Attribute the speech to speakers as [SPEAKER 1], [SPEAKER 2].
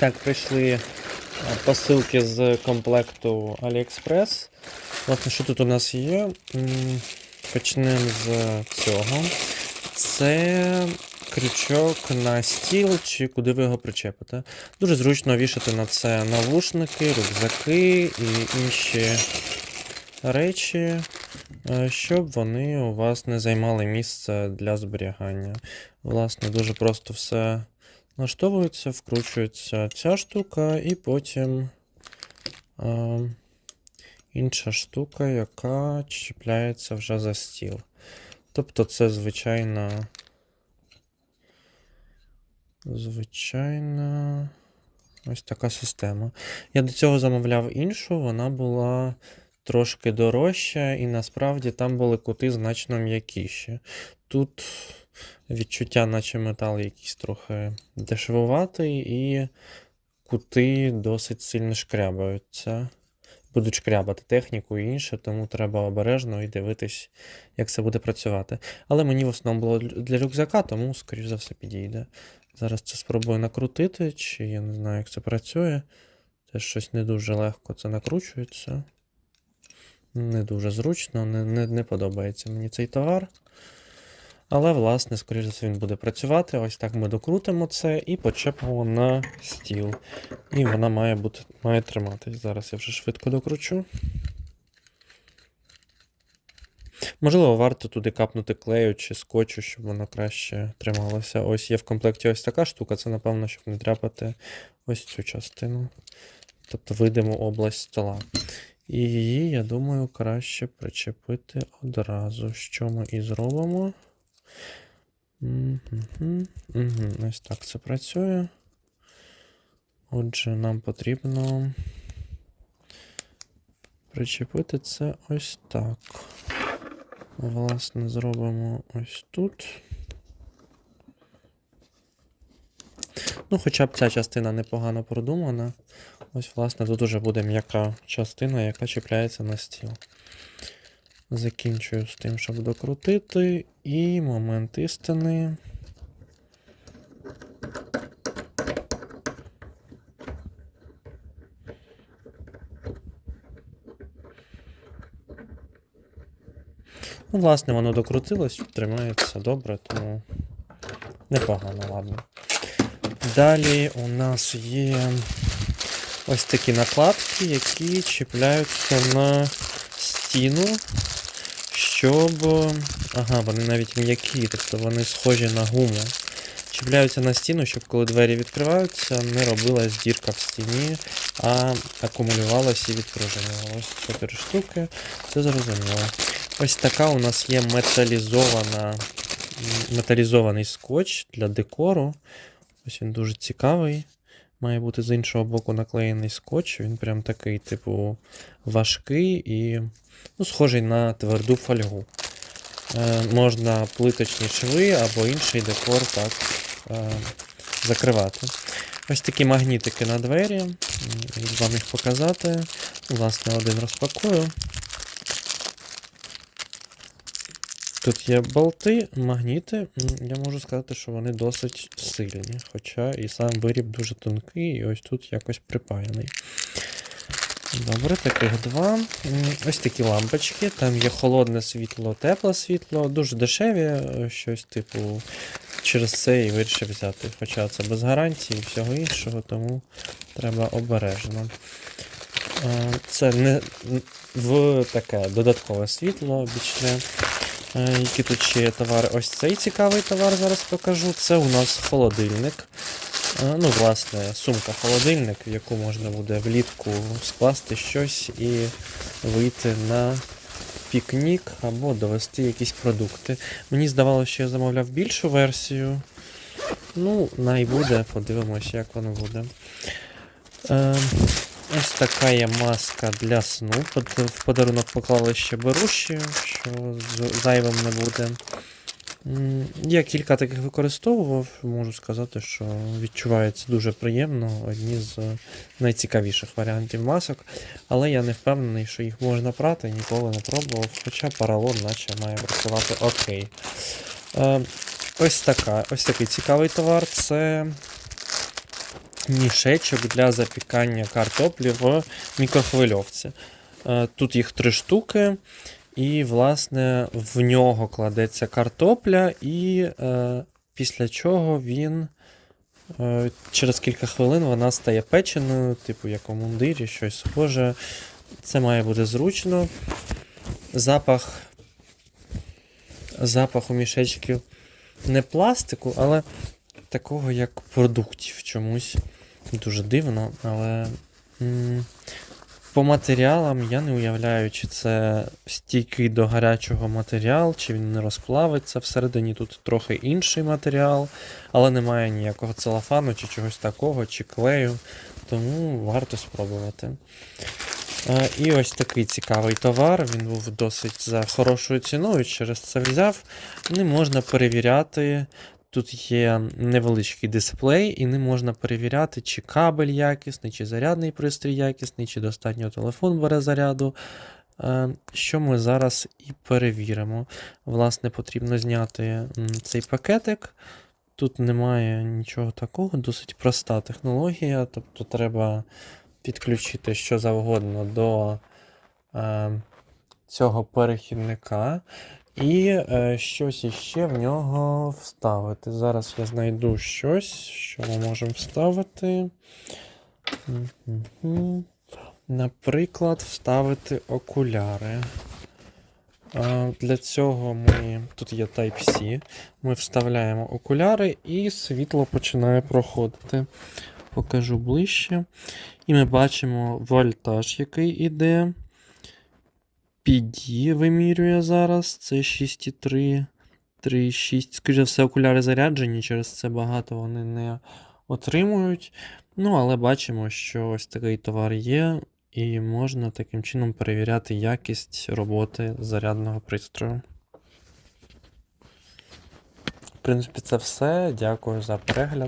[SPEAKER 1] Так, прийшли е, посилки з комплекту AliExpress. Власне, що тут у нас є? Почнемо з цього. Це крючок на стіл, чи куди ви його причепите. Дуже зручно вішати на це навушники, рюкзаки і інші речі, е, щоб вони у вас не займали місце для зберігання. Власне, дуже просто все налаштовується, вкручується ця штука, і потім е, інша штука, яка чіпляється вже за стіл. Тобто це звичайна. Звичайна. Ось така система. Я до цього замовляв іншу, вона була трошки дорожча, і насправді там були кути значно м'якіші. Тут відчуття, наче метал якийсь трохи дешевуватий, і кути досить сильно шкрябаються. Будуть шкрябати техніку і інше, тому треба обережно і дивитись, як це буде працювати. Але мені в основному було для рюкзака, тому, скоріш за все, підійде. Зараз це спробую накрутити, чи я не знаю, як це працює. Це щось не дуже легко це накручується. Не дуже зручно, не, не, не подобається мені цей товар. Але, власне, скоріш за все, він буде працювати. Ось так ми докрутимо це і почепимо на стіл. І вона має бути, має триматись. Зараз я вже швидко докручу. Можливо, варто туди капнути клею чи скотчу, щоб воно краще трималося. Ось є в комплекті ось така штука, це, напевно, щоб не тряпати ось цю частину. Тобто видиму область стола. І її, я думаю, краще причепити одразу. Що ми і зробимо. Мгм, мгм. Ось так це працює. Отже, нам потрібно причепити це ось так. Власне, зробимо ось тут. Ну, хоча б ця частина непогано продумана. Ось, власне, тут уже буде м'яка частина, яка чіпляється на стіл. Закінчую з тим, щоб докрутити. І момент істини. Ну, власне, воно докрутилось, тримається добре, тому непогано, ладно. Далі у нас є ось такі накладки, які чіпляються на стіну, щоб. Ага, вони навіть м'які, тобто вони схожі на гуму. Чіпляються на стіну, щоб коли двері відкриваються, не робилась дірка в стіні, а акумулювалася і відпружинювалася. Чотири штуки, це зрозуміло. Ось така у нас є металізована, металізований скотч для декору. Ось він дуже цікавий. Має бути з іншого боку наклеєний скотч. Він прям такий, типу, важкий і ну, схожий на тверду фольгу. Е, можна плиточні шви або інший декор так е, закривати. Ось такі магнітики на двері. Вам їх показати? Власне, один розпакую. Тут є болти, магніти. Я можу сказати, що вони досить сильні. Хоча і сам виріб дуже тонкий, і ось тут якось припаяний. Добре, таких два. Ось такі лампочки. Там є холодне світло, тепле світло, дуже дешеві, е, щось типу. Через це і вирішив взяти. Хоча це без гарантії і всього іншого, тому треба обережно. Е, Це не в таке додаткове світло бічне. Е, Які тут ще є товари? Ось цей цікавий товар зараз покажу. Це у нас холодильник. Е, Ну, власне, сумка-холодильник, в яку можна буде влітку скласти щось і вийти на пікнік або довести якісь продукти. Мені здавалося, що я замовляв більшу версію. Ну, най буде, подивимось, як воно буде. Е, ось така є маска для сну. В подарунок поклали ще беруші, що зайвим не буде. Я кілька таких використовував, можу сказати, що відчувається дуже приємно, одні з найцікавіших варіантів масок, але я не впевнений, що їх можна прати, ніколи не пробував, хоча паралон наче має працювати окей. Е, ось така, ось такий цікавий товар. Це мішечок для запікання картоплі в мікрохвильовці. Е, Тут їх три штуки, і, власне, в нього кладеться картопля, і е, після чого він. е, Через кілька хвилин вона стає печеною, типу як у мундирі, щось схоже. Це має бути зручно. Запах. Запах у мішечків не пластику, але такого як продуктів чомусь. Дуже дивно, але м, по матеріалам я не уявляю, чи це стійкий до гарячого матеріал, чи він не розплавиться. Всередині тут трохи інший матеріал, але немає ніякого целофану, чи чогось такого, чи клею. Тому варто спробувати. І ось такий цікавий товар. Він був досить за хорошою ціною, через це взяв. Не можна перевіряти. Тут є невеличкий дисплей, і не можна перевіряти, чи кабель якісний, чи зарядний пристрій якісний, чи достатньо телефон бере заряду. Е, Що ми зараз і перевіримо. Власне, потрібно зняти цей пакетик. Тут немає нічого такого, досить проста технологія. Тобто треба підключити що завгодно до е, цього перехідника. І е, щось іще в нього вставити. Зараз я знайду щось, що ми можемо вставити. Наприклад, вставити окуляри. Для цього ми. Тут є Type-C. Ми вставляємо окуляри і світло починає проходити. Покажу ближче. І ми бачимо вольтаж, який іде. PD вимірює зараз. Це 6,3, 3,6. Скоріше все, окуляри заряджені, через це багато вони не отримують. Ну, але бачимо, що ось такий товар є, і можна таким чином перевіряти якість роботи зарядного пристрою. В принципі, це все. Дякую за перегляд.